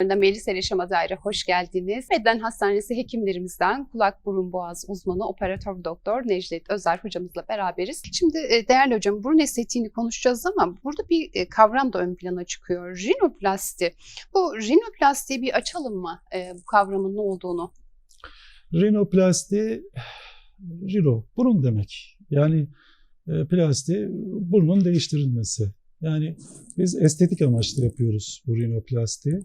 Melis Eleşama Daire hoş geldiniz. Beden Hastanesi hekimlerimizden kulak burun boğaz uzmanı operatör doktor Necdet Özer hocamızla beraberiz. Şimdi e, değerli hocam burun estetiğini konuşacağız ama burada bir e, kavram da ön plana çıkıyor. Rinoplasti. Bu rinoplastiyi bir açalım mı e, bu kavramın ne olduğunu? Rinoplasti, rino, burun demek. Yani plasti, burnun değiştirilmesi. Yani biz estetik amaçlı yapıyoruz bu rinoplasti.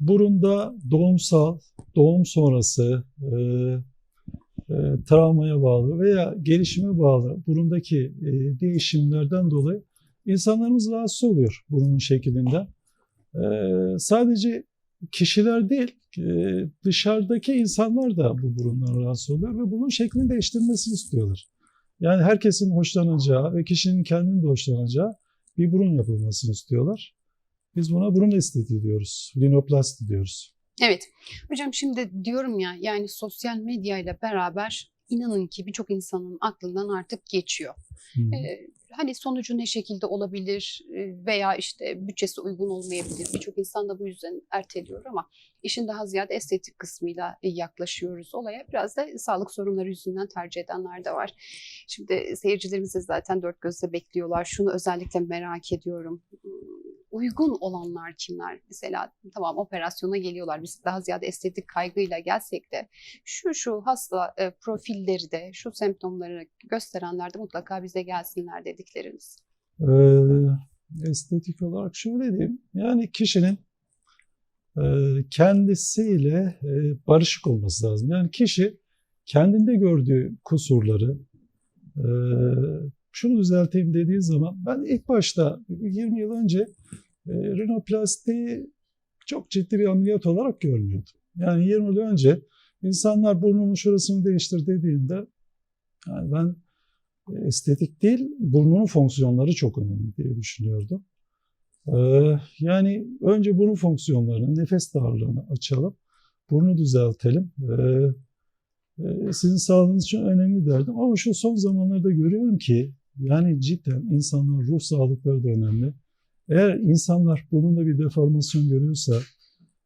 Burunda doğumsal, doğum sonrası, e, e, travmaya bağlı veya gelişime bağlı burundaki e, değişimlerden dolayı insanlarımız rahatsız oluyor burunun şeklinden. E, sadece kişiler değil, e, dışarıdaki insanlar da bu burundan rahatsız oluyor ve bunun şeklini değiştirmesini istiyorlar. Yani herkesin hoşlanacağı ve kişinin kendinin de hoşlanacağı bir burun yapılmasını istiyorlar. Biz buna burun estetiği diyoruz, rinoplasti diyoruz. Evet. Hocam şimdi diyorum ya yani sosyal medya ile beraber inanın ki birçok insanın aklından artık geçiyor. Ee, hani sonucu ne şekilde olabilir veya işte bütçesi uygun olmayabilir. Birçok insan da bu yüzden erteliyor ama işin daha ziyade estetik kısmıyla yaklaşıyoruz olaya. Biraz da sağlık sorunları yüzünden tercih edenler de var. Şimdi seyircilerimiz de zaten dört gözle bekliyorlar. Şunu özellikle merak ediyorum. Uygun olanlar kimler? Mesela tamam operasyona geliyorlar. Biz daha ziyade estetik kaygıyla gelsek de şu şu hasta e, profilleri de şu semptomları gösterenler de mutlaka bize gelsinler dedikleriniz. Ee, estetik olarak şöyle diyeyim. Yani kişinin e, kendisiyle e, barışık olması lazım. Yani kişi kendinde gördüğü kusurları e, şunu düzelteyim dediği zaman ben ilk başta 20 yıl önce e, rinoplasti çok ciddi bir ameliyat olarak görmüyordum. Yani 20 yıl önce insanlar burnunun şurasını değiştir dediğinde yani ben e, estetik değil, burnunun fonksiyonları çok önemli diye düşünüyordum. Ee, yani önce burun fonksiyonlarını, nefes darlığını açalım, burnu düzeltelim. Ee, sizin sağlığınız için önemli derdim. Ama şu son zamanlarda görüyorum ki yani cidden insanların ruh sağlıkları da önemli. Eğer insanlar burnunda bir deformasyon görüyorsa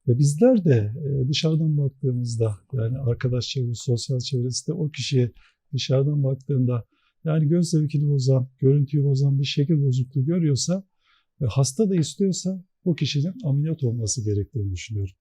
ve bizler de e, dışarıdan baktığımızda yani arkadaş çevresi, sosyal çevresi de o kişiye dışarıdan baktığında yani göz zevkini bozan, görüntüyü bozan bir şekil bozukluğu görüyorsa ve hasta da istiyorsa o kişinin ameliyat olması gerektiğini düşünüyorum.